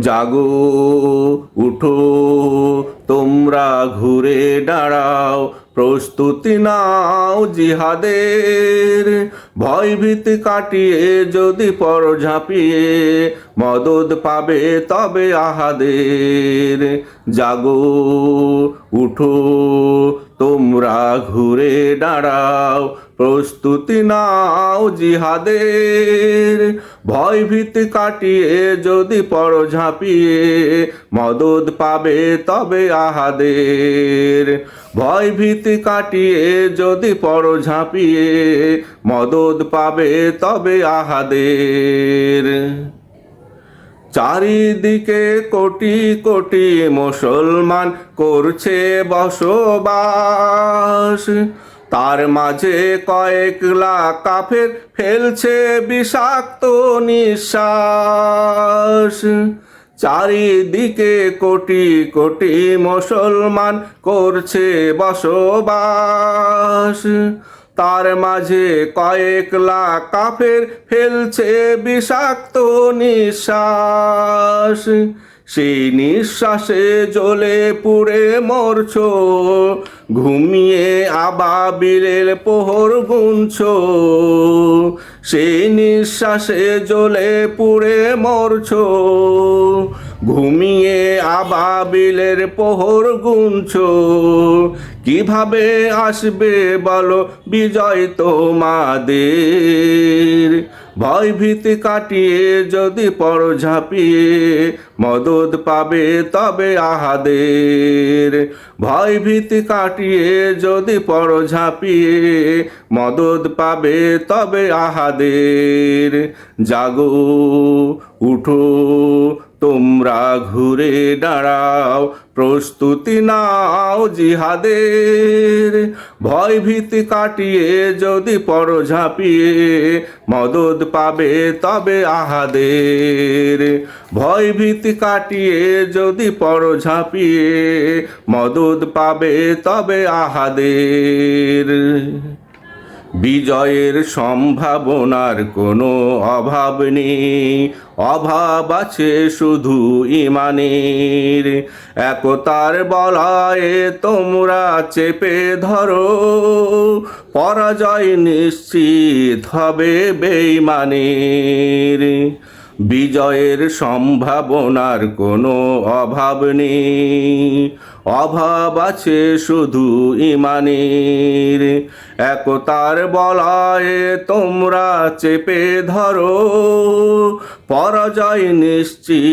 জাগো, উঠো, তোমরা ঘুরে দাঁড়াও, প্রস্তুতি নাও জিহাদের। ভয়ভীতি কাটিয়ে যদি পর ঝাঁপিয়ে মদদ পাবে তবে আহাদের। জাগো, উঠো তোমরা ঘুরে দাঁড়াও, প্রস্তুতি নাও জিহাদের। ভয়ভীতি কাটিয়ে যদি পর ঝাঁপিয়ে মদদ পাবে তবে আহাদের। ভয়ভীতি কাটিয়ে যদি পর ঝাঁপিয়ে মদদ পাবে তবে আহাদের। চারিদিকে কোটি কোটি মুসলমান করছে বসবাস। তার মাঝে কয়েক লাখ কাফের ফেলছে বিষাক্ত নিঃশ্বাস। চারিদিকে কোটি কোটি মুসলমান করছে বসবাস। তার মাঝে কয়েক লাখ কাফের ফেলছে বিষাক্ত নিঃশ্বাস। সেই নিঃশ্বাসে জ্বলে পুড়ে মরছ, ঘুমিয়ে আবাবিলের পোহর গুনছ। সেই নিঃশ্বাসে জ্বলে পুড়ে মরছ। ঘুমিয়ে আবাবিলের পোহর গুনছ। কীভাবে আসবে বলো বিজয় তোমাদের। ভয়ভীতি কাটিয়ে যদি পর ঝাঁপিয়ে মদত পাবে তবে আহাদের। ভয়ভীতি কাটিয়ে যদি পর ঝাঁপিয়ে মদত পাবে তবে আহাদের। জাগো, উঠো তোমরা ঘুরে দাঁড়াও, প্রস্তুতি নাও জিহাদের। ভয় ভীতি কাটিয়ে যদি পর ঝাঁপিয়ে মদদ পাবে তবে আহাদের। ভয় ভীতি কাটিয়ে যদি পর ঝাঁপিয়ে মদদ পাবে তবে আহাদের। বিজয়ের সম্ভাবনার কোনো অভাব নেই। অভাব আছে শুধু ইমানের। একতার বলায় তোমরা চেপে ধরো। পরাজয় নিশ্চিত হবে বেইমানের। বিজয়ের সম্ভাবনার কোনো অভাব নেই। অভাব আছে শুধু ইমানের। একতার বলায় তোমরা চেপে ধরো। পরাজয় নিশ্চিত